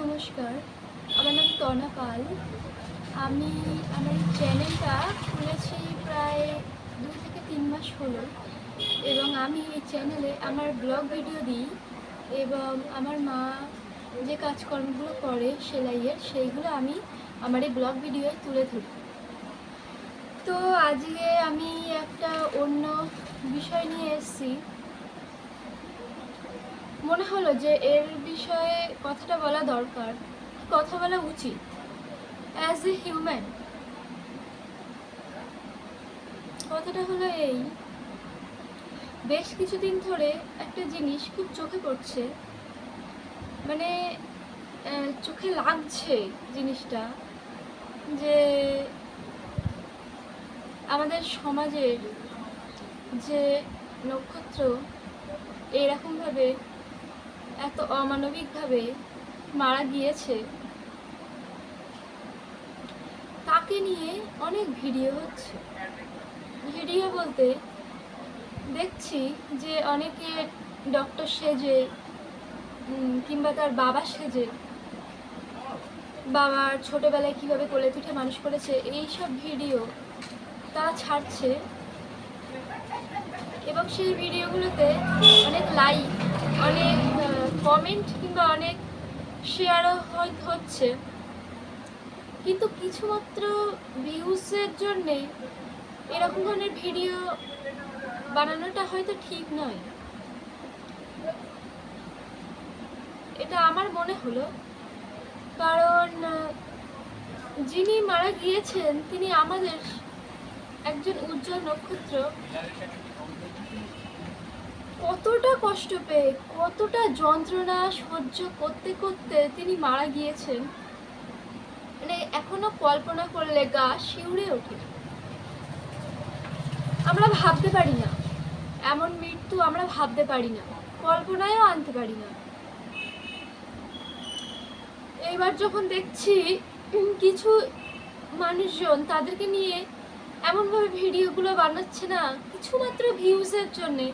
নমস্কার। আমার নাম তনা পাল আমি আমার চ্যানেলটা খুলেছি প্রায় দু থেকে তিন মাস হলো এবং আমি এই চ্যানেলে আমার ব্লগ ভিডিও দিই এবং আমার মা যে কাজকর্মগুলো করে সেলাইয়ের, সেইগুলো আমি আমার এই ব্লগ ভিডিওয়ে তুলে ধরি। তো আজকে আমি একটা অন্য বিষয় নিয়ে এসেছি। মনে হলো যে এর বিষয়ে কথাটা বলা দরকার, কথা বলা উচিত অ্যাজ এ হিউম্যান কথাটা হলো এই, বেশ কিছুদিন ধরে একটা জিনিস খুব চোখে পড়ছে মানে চোখে লাগছে জিনিসটা, যে আমাদের সমাজের যে নক্ষত্র এইরকমভাবে এত অমানবিকভাবে মারা গিয়েছে। তাকে নিয়ে অনেক ভিডিও হচ্ছে। ভিডিও বলতে দেখছি যে অনেকে ডক্টর সেজে কিংবা তার বাবা সেজে, বাবার ছোটোবেলায় কীভাবে কোলে পিঠে মানুষ করেছে এই সব ভিডিও তারা ছাড়ছে। এবং সেই ভিডিওগুলোতে অনেক লাইক অনেক কমেন্ট কিংবা অনেক শেয়ারও হচ্ছে। কিন্তু কিছুমাত্র ভিউজের জন্যে এরকম ধরনের ভিডিও বানানোটা হয়তো ঠিক নয়। এটা আমার মনে হলো। কারণ, যিনি মারা গিয়েছেন, তিনি আমাদের একজন উজ্জ্বল নক্ষত্র। কতটা কষ্ট পেয়ে, কতটা যন্ত্রণা সহ্য করতে করতে তিনি মারা গিয়েছেন। মানে এখনও কল্পনা করলে গা শিউরে ওঠে। আমরা ভাবতে পারি না। এমন মৃত্যু আমরা ভাবতে পারি না। কল্পনায়ও আনতে পারি না। এইবার যখন দেখছি কিছু মানুষজন তাদেরকে নিয়ে এমনভাবে ভিডিওগুলো বানাচ্ছে না, কিছুমাত্র ভিউজের জন্যে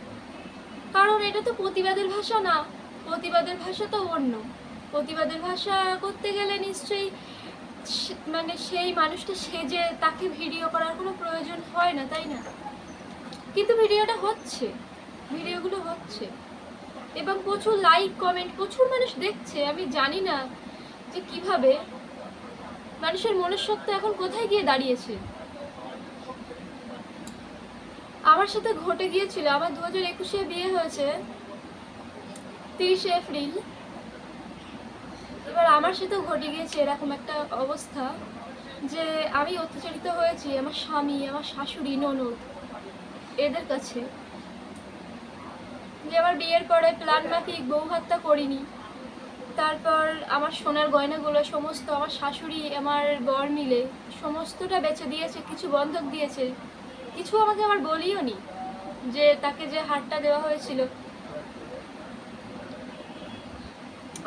কারণ এটা তো প্রতিবাদের ভাষা না। প্রতিবাদের ভাষা তো অন্য। প্রতিবাদের ভাষা করতে গেলে নিশ্চয়ই মানে সেই মানুষটা সেজে তাকে ভিডিও করার কোনো প্রয়োজন হয় না, তাই না? কিন্তু ভিডিওটা হচ্ছে। ভিডিওগুলো হচ্ছে। এবং প্রচুর লাইক কমেন্ট প্রচুর মানুষ দেখছে। আমি জানি না যে কীভাবে। মানুষের মনুষ্যত্ব এখন কোথায় গিয়ে দাঁড়িয়েছে? আমার সাথে ঘটে গিয়েছিল। আমার দু হাজার একুশে বিয়ে হয়েছে, তিরিশে এপ্রিল। এবার আমার সাথেও ঘটে গিয়েছে এরকম একটা অবস্থা যে আমি অত্যাচারিত হয়েছি আমার স্বামী, আমার শাশুড়ি, ননদ, এদের কাছে। যে আমার বিয়ের পরে প্ল্যান মাফিক বউ হত্যা করিনি। তারপর আমার সোনার গয়নাগুলো, সমস্ত আমার শাশুড়ি, আমার বর মিলে সমস্তটা বেচে দিয়েছে, কিছু বন্ধক দিয়েছে। কিছু আমাকে আমার বলিও নি যে তাকে যে হারটা দেওয়া হয়েছিল।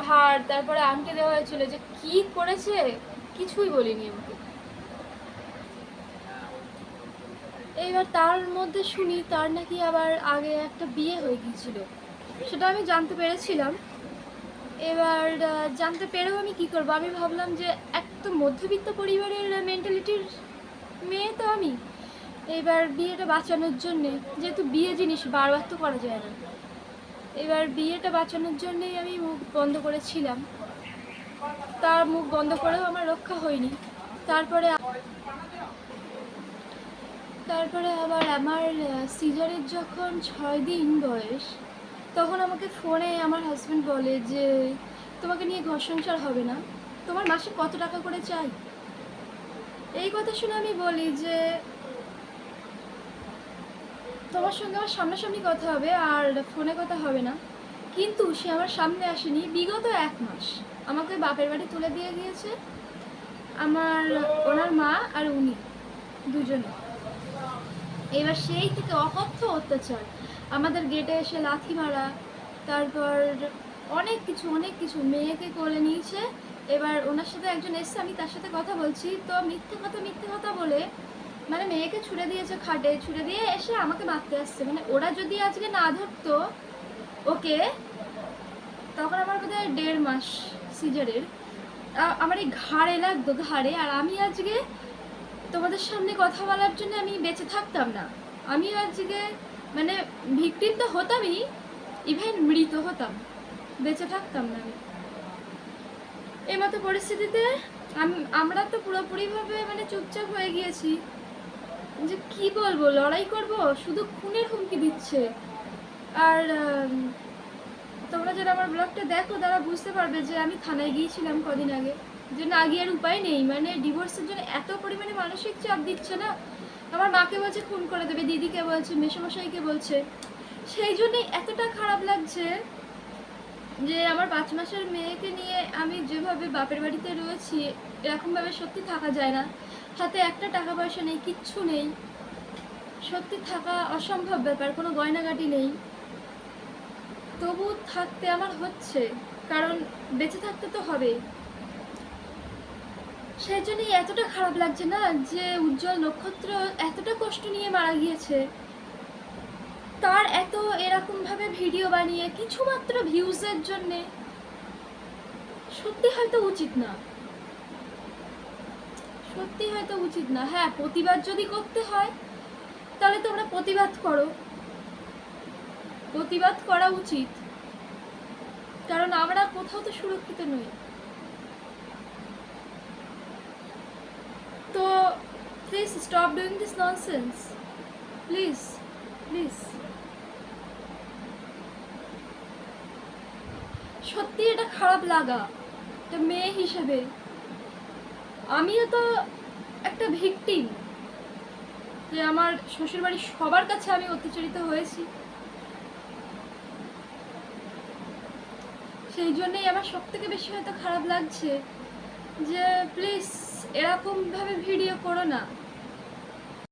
হার, তারপরে আংটি দেওয়া হয়েছিল যে কি করেছে কিছুই বলিনি আমাকে। এইবার তার মধ্যে শুনি তার নাকি আবার আগে একটা বিয়ে হয়ে গিয়েছিল। সেটা আমি জানতে পেরেছিলাম। এবার জানতে পেরেও আমি কি করব? আমি ভাবলাম যে একটা মধ্যবিত্ত পরিবারের মেন্টালিটির মেয়ে তো আমি। এবার বিয়েটা বাঁচানোর জন্যে, যেহেতু বিয়ে জিনিস বারবার তো করা যায় না। এবার বিয়েটা বাঁচানোর জন্যেই আমি মুখ বন্ধ করেছিলাম। তার মুখ বন্ধ করেও আমার রক্ষা হয়নি। তারপরে তারপরে আবার আমার সিজারের যখন ছয় দিন বয়স, তখন আমাকে ফোনে আমার হাজব্যান্ড বলে যে, তোমাকে নিয়ে ঘর সংসার হবে না। তোমার মাসে কত টাকা করে চাই? এই কথা শুনে আমি বলি যে তোমার সঙ্গে আমার সামনাসামনি কথা হবে আর ফোনে কথা হবে না। কিন্তু সে আমার সামনে আসেনি বিগত এক মাস। আমাকে বাপের বাড়ি তুলে দিয়ে গিয়েছে। আমার, ওনার মা আর উনি দুজনে। এবার সেই থেকে অকথ্য অত্যাচার। আমাদের গেটে এসে লাথি মারা, তারপর অনেক কিছু অনেক কিছু মেয়েকে কোলে নিয়েছে। এবার ওনার সাথে একজন এসছে, আমি তার সাথে কথা বলছি। তো মিথ্যে কথা মিথ্যে কথা বলে মানে মেয়েকে ছুড়ে দিয়েছে খাটে, ছুড়ে দিয়ে এসে আমাকে মারতে আসছে। মানে ওরা যদি আজকে না ধরতো, ওকে তখন আমার বোধহয় দেড় মাস সিজারের আমার এই ঘাড়ে লাগতো, ঘাড়ে। আর আমি আজকে তোমাদের সামনে কথা বলার জন্য আমি বেঁচে থাকতাম না। আমি আজকে মানে ভিকটিম তো হতামই ইভেন মৃত হতাম। বেঁচে থাকতাম না আমি। এই মতো পরিস্থিতিতে আমরা তো পুরোপুরিভাবে মানে চুপচাপ হয়ে গিয়েছি। যে কি বলব, লড়াই করব, শুধু খুনের হুমকি দিচ্ছে। আর তোমরা যারা আমার ব্লগটা দেখো, তারা বুঝতে পারবে যে আমি থানায় গিয়েছিলাম কদিন আগে। যে না গিয়ে আর উপায় নেই। মানে ডিভোর্সের জন্য এত পরিমাণে মানসিক চাপ দিচ্ছে না। আমার মাকে বলছে, খুন করে দেবে। দিদিকে বলছে, মেসমশাইকে বলছে। সেই জন্যই এতটা খারাপ লাগছে যে আমার পাঁচ মাসের মেয়েকে নিয়ে আমি যেভাবে বাপের বাড়িতে রয়েছি, এরকমভাবে সত্যি থাকা যায় না। হাতে একটা টাকা পয়সা নেই, কিচ্ছু নেই। সত্যি থাকা অসম্ভব ব্যাপার, কোনো গয়নাগাটি নেই। তবু থাকতে আমার হচ্ছে, কারণ বেঁচে থাকতে তো হবেই। সেই জন্যই এতটা খারাপ লাগছে না যে উজ্জ্বল নক্ষত্র এতটা কষ্ট নিয়ে মারা গিয়েছে। তার এত এরকম ভাবে ভিডিও বানিয়ে কিছুমাত্র ভিউজের জন্যে সত্যি হয়তো উচিত না। সত্যি হয়তো উচিত না। হ্যাঁ প্রতিবাদ যদি করতে হয়, তাহলে তোমরা প্রতিবাদ করো। প্রতিবাদ করা উচিত। কারণ আমরা কোথাও তো সুরক্ষিত নই। তো please stop doing this nonsense please please সত্যি এটা খারাপ লাগা। একটা মেয়ে হিসেবে। আমিও তো একটা ভিকটিম, যে আমার শ্বশুরবাড়ির সবার কাছে আমি অত্যাচারিত হয়েছি। সেই জন্যই আমার সব থেকে বেশি হয়তো খারাপ লাগছে যে প্লিজ এরকমভাবে ভিডিও করো না।